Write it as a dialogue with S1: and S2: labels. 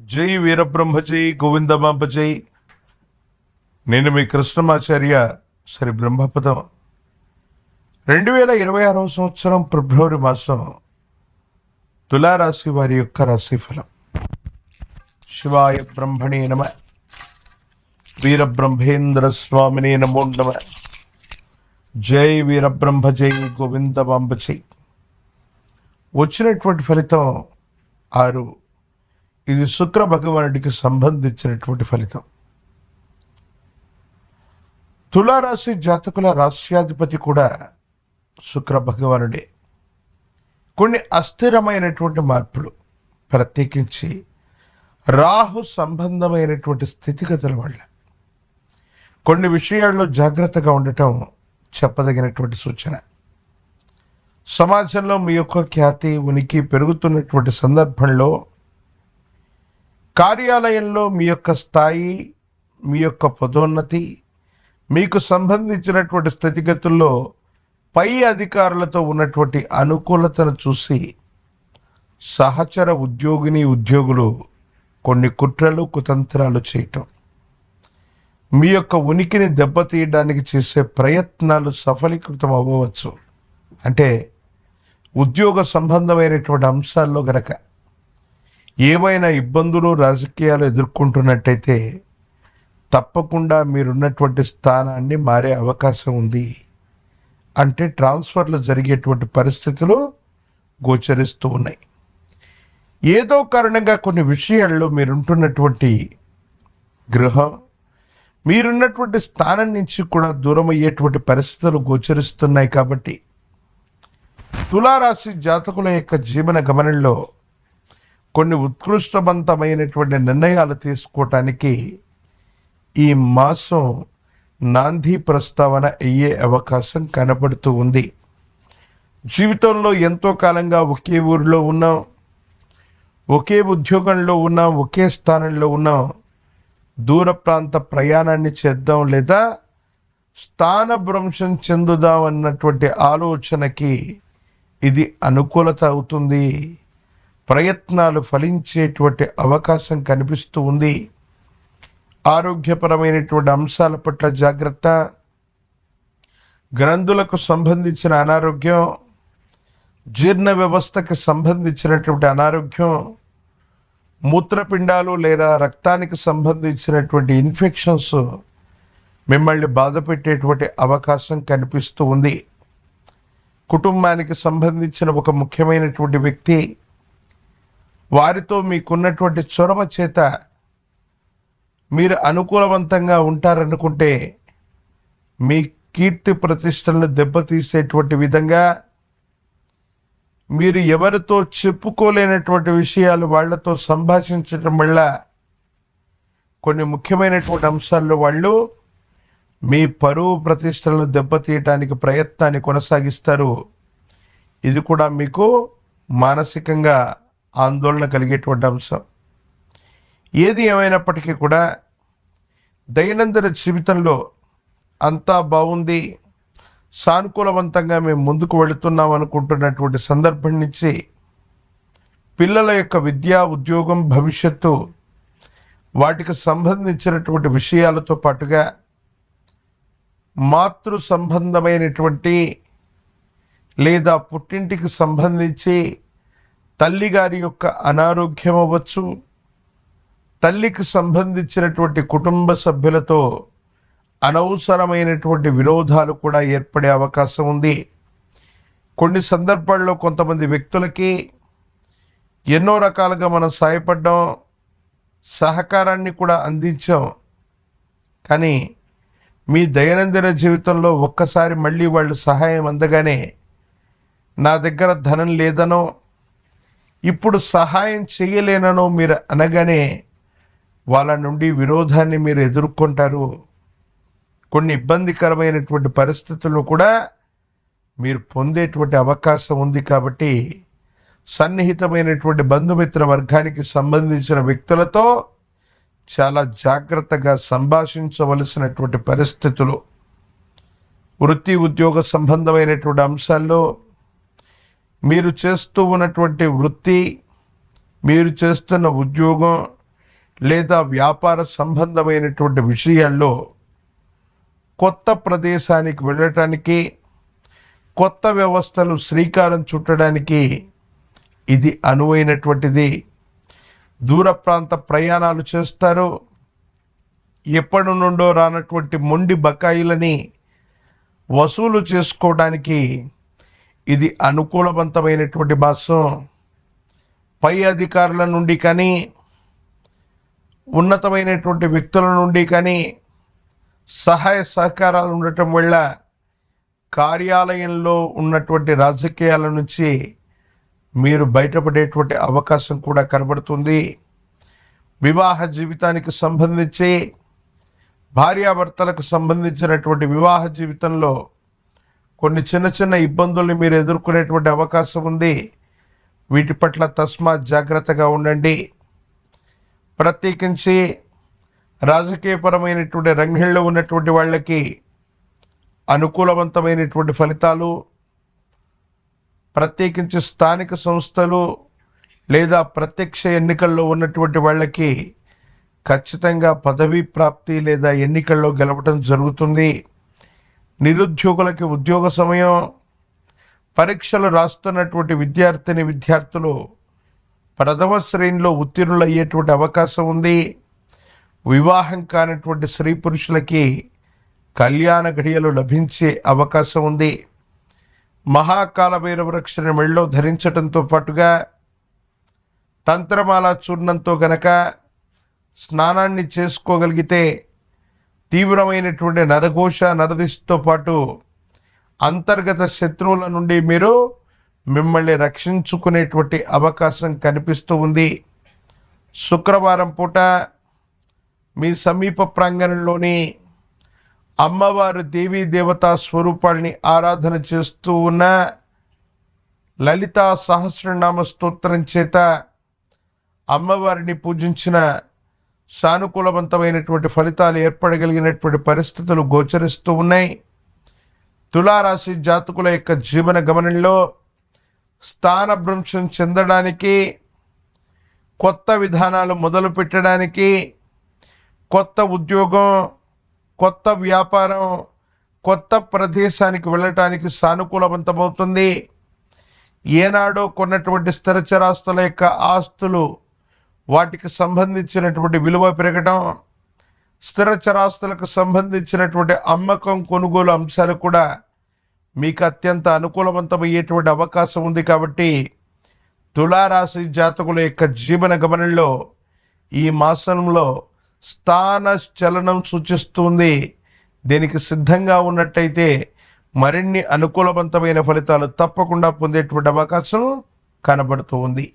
S1: జై వీరబ్రహ్మ జై గోవిందమాంబ జై నేను మీ కృష్ణమాచార్య శ్రీ బ్రహ్మపదం. రెండు వేల ఇరవై ఆరవ సంవత్సరం ఫిబ్రవరి మాసం తులారాశి వారి యొక్క రాశిఫలం. శివాయ బ్రహ్మణే నమ. వీరబ్రహ్మేంద్ర స్వామినే నమో నమ. జై వీరబ్రహ్మ జై గోవిందమాంబ జై వచ్చినటువంటి ఫలితం ఆరు ఇది శుక్ర భగవానుడికి సంబంధించినటువంటి ఫలితం. తులారాశి జాతకుల రాశ్యాధిపతి కూడా శుక్ర భగవానుడే. కొన్ని అస్థిరమైనటువంటి మార్పులు ప్రత్యేకించి రాహు సంబంధమైనటువంటి స్థితిగతుల వల్ల. కొన్ని విషయాల్లో జాగ్రత్తగా ఉండటం చెప్పదగినటువంటి సూచన. సమాజంలో మీ యొక్క ఖ్యాతి ఉనికి పెరుగుతున్నటువంటి సందర్భంలో కార్యాలయంలో మీ యొక్క స్థాయి మీ యొక్క పదోన్నతి మీకు సంబంధించినటువంటి స్థితిగతుల్లో పై అధికారులతో ఉన్నటువంటి అనుకూలతను చూసి సహచర ఉద్యోగిని ఉద్యోగులు కొన్ని కుట్రలు కుతంత్రాలు చేయటం. మీ యొక్క ఉనికిని దెబ్బతీయడానికి చేసే ప్రయత్నాలు సఫలీకృతం అవ్వవచ్చు. అంటే ఉద్యోగ సంబంధమైనటువంటి అంశాల్లో గనక ఏవైనా ఇబ్బందులు రాజకీయాలు ఎదుర్కొంటున్నట్టయితే తప్పకుండా మీరున్నటువంటి స్థానాన్ని మారే అవకాశం ఉంది అంటే ట్రాన్స్ఫర్లు జరిగేటువంటి పరిస్థితులు గోచరిస్తూ ఉన్నాయి. ఏదో కారణంగా కొన్ని విషయాల్లో మీరుంటున్నటువంటి గృహం మీరున్నటువంటి స్థానం నుంచి కూడా దూరం అయ్యేటువంటి పరిస్థితులు గోచరిస్తున్నాయి కాబట్టి తులారాశి జాతకుల యొక్క జీవన గమనంలో కొన్ని ఉత్కృష్టవంతమైనటువంటి నిర్ణయాలు తీసుకోవటానికి ఈ మాసం నాంది ప్రస్తావన అయ్యే అవకాశం కనబడుతూ ఉంది. జీవితంలో ఎంతో కాలంగా ఒకే ఊరిలో ఉన్నాం. ఒకే ఉద్యోగంలో ఉన్నాం. ఒకే స్థానంలో ఉన్నాం. దూర ప్రాంత ప్రయాణాన్ని చేద్దాం లేదా స్థానభ్రంశం చెందుదాం అన్నటువంటి ఆలోచనకి ఇది అనుకూలత అవుతుంది. ప్రయత్నాలు ఫలించేటువంటి అవకాశం కనిపిస్తూ ఉంది. ఆరోగ్యపరమైనటువంటి అంశాల పట్ల జాగ్రత్త. గ్రంథులకు సంబంధించిన అనారోగ్యం జీర్ణ వ్యవస్థకి సంబంధించినటువంటి అనారోగ్యం మూత్రపిండాలు లేదా రక్తానికి సంబంధించినటువంటి ఇన్ఫెక్షన్స్ మిమ్మల్ని బాధపెట్టేటువంటి అవకాశం కనిపిస్తూ ఉంది. కుటుంబానికి సంబంధించిన ఒక ముఖ్యమైనటువంటి వ్యక్తి వారితో మీకున్నటువంటి చొరవ చేత మీరు అనుకూలవంతంగా ఉంటారనుకుంటే మీ కీర్తి ప్రతిష్టలను దెబ్బతీసేటువంటి విధంగా మీరు ఎవరితో చెప్పుకోలేనటువంటి విషయాలు వాళ్ళతో సంభాషించడం వల్ల కొన్ని ముఖ్యమైనటువంటి అంశాల్లో వాళ్ళు మీ పరువు ప్రతిష్టలను దెబ్బతీయటానికి ప్రయత్నాన్ని కొనసాగిస్తారు. ఇది కూడా మీకు మానసికంగా ఆందోళన కలిగేటువంటి అంశం. ఏది ఏమైనప్పటికీ కూడా దైనందిన జీవితంలో అంతా బాగుంది సానుకూలవంతంగా మేము ముందుకు వెళుతున్నాం అనుకుంటున్నటువంటి సందర్భం నుంచి పిల్లల యొక్క విద్యా ఉద్యోగం భవిష్యత్తు వాటికి సంబంధించినటువంటి విషయాలతో పాటుగా మాతృ సంబంధమైనటువంటి లేదా పుట్టింటికి సంబంధించి తల్లిగారి యొక్క అనారోగ్యం అవ్వచ్చు తల్లికి సంబంధించినటువంటి కుటుంబ సభ్యులతో అనవసరమైనటువంటి విరోధాలు కూడా ఏర్పడే అవకాశం ఉంది. కొన్ని సందర్భాల్లో కొంతమంది వ్యక్తులకి ఎన్నో రకాలుగా మనం సాయపడ్డాం సహకారాన్ని కూడా అందించాం. కానీ మీ దైనందిన జీవితంలో ఒక్కసారి మళ్ళీ వాళ్ళు సహాయం అందగానే నా దగ్గర ధనం లేదనో ఇప్పుడు సహాయం చేయలేననో మీరు అనగానే వాళ్ళ నుండి విరోధాన్ని మీరు ఎదుర్కొంటారు. కొన్ని ఇబ్బందికరమైనటువంటి పరిస్థితులను కూడా మీరు పొందేటువంటి అవకాశం ఉంది కాబట్టి సన్నిహితమైనటువంటి బంధుమిత్ర వర్గానికి సంబంధించిన వ్యక్తులతో చాలా జాగ్రత్తగా సంభాషించవలసినటువంటి పరిస్థితులు. వృత్తి ఉద్యోగ సంబంధమైనటువంటి అంశాల్లో మీరు చేస్తూ ఉన్నటువంటి వృత్తి మీరు చేస్తున్న ఉద్యోగం లేదా వ్యాపార సంబంధమైనటువంటి విషయాల్లో కొత్త ప్రదేశానికి వెళ్ళటానికి కొత్త వ్యవస్థలు శ్రీకారం చుట్టడానికి ఇది అనువైనటువంటిది. దూర ప్రాంత ప్రయాణాలు చేస్తారు. ఎప్పటి నుండో రానటువంటి మొండి బకాయిలని వసూలు చేసుకోవడానికి ఇది అనుకూలవంతమైనటువంటి మాసం పై అధికారుల నుండి కానీ ఉన్నతమైనటువంటి వ్యక్తుల నుండి కానీ సహాయ సహకారాలు ఉండటం వల్ల కార్యాలయంలో ఉన్నటువంటి రాజకీయాల నుంచి మీరు బయటపడేటువంటి అవకాశం కూడా కనబడుతుంది. వివాహ జీవితానికి సంబంధించి భార్యాభర్తలకు సంబంధించినటువంటి వివాహ జీవితంలో కొన్ని చిన్న చిన్న ఇబ్బందుల్ని మీరు ఎదుర్కొనేటువంటి అవకాశం ఉంది. వీటి పట్ల తస్మాత్ జాగ్రత్తగా ఉండండి. ప్రత్యేకించి రాజకీయపరమైనటువంటి రంగంలో ఉన్నటువంటి వాళ్ళకి అనుకూలవంతమైనటువంటి ఫలితాలు ప్రత్యేకించి స్థానిక సంస్థలు లేదా ప్రత్యక్ష ఎన్నికల్లో ఉన్నటువంటి వాళ్ళకి ఖచ్చితంగా పదవీ ప్రాప్తి లేదా ఎన్నికల్లో గెలవటం జరుగుతుంది. నిరుద్యోగులకి ఉద్యోగ సమయం పరీక్షలు రాస్తున్నటువంటి విద్యార్థిని విద్యార్థులు ప్రథమ శ్రేణిలో ఉత్తీర్ణులు అయ్యేటువంటి అవకాశం ఉంది. వివాహం కానటువంటి స్త్రీ పురుషులకి కళ్యాణ ఘడియలు లభించే అవకాశం ఉంది. మహాకాల భైరవ రక్షణ మెళ్ళలో ధరించడంతో పాటుగా తంత్రమాల చూర్ణంతో గనక స్నానాన్ని చేసుకోగలిగితే తీవ్రమైనటువంటి నరఘోష నరదిశతో పాటు అంతర్గత శత్రువుల నుండి మీరు మిమ్మల్ని రక్షించుకునేటువంటి అవకాశం కనిపిస్తూ ఉంది. శుక్రవారం పూట మీ సమీప ప్రాంగణంలోని అమ్మవారు దేవీ దేవతా స్వరూపాల్ని ఆరాధన చేస్తూ ఉన్న లలితా సహస్రనామ స్తోత్రం చేత అమ్మవారిని పూజించిన సానుకూలవంతమైనటువంటి ఫలితాలు ఏర్పడగలిగినటువంటి పరిస్థితులు గోచరిస్తూ ఉన్నాయి. తులారాశి జాతకుల యొక్క జీవన గమనంలో స్థానభ్రంశం చెందడానికి కొత్త విధానాలు మొదలు పెట్టడానికి కొత్త ఉద్యోగం కొత్త వ్యాపారం కొత్త ప్రదేశానికి వెళ్ళటానికి సానుకూలవంతమవుతుంది. ఏనాడో కొన్నటువంటి స్థిరచరాస్తుల యొక్క ఆస్తులు వాటికి సంబంధించినటువంటి విలువ పెరగడం స్థిర చరాస్తులకు సంబంధించినటువంటి అమ్మకం కొనుగోలు అంశాలు కూడా మీకు అత్యంత అనుకూలవంతమయ్యేటువంటి అవకాశం ఉంది కాబట్టి తులారాశి జాతకుల యొక్క జీవన గమనంలో ఈ మాసంలో స్థాన చలనం సూచిస్తుంది. దీనికి సిద్ధంగా ఉన్నట్టయితే మరిన్ని అనుకూలవంతమైన ఫలితాలు తప్పకుండా పొందేటువంటి అవకాశం కనబడుతూ ఉంది.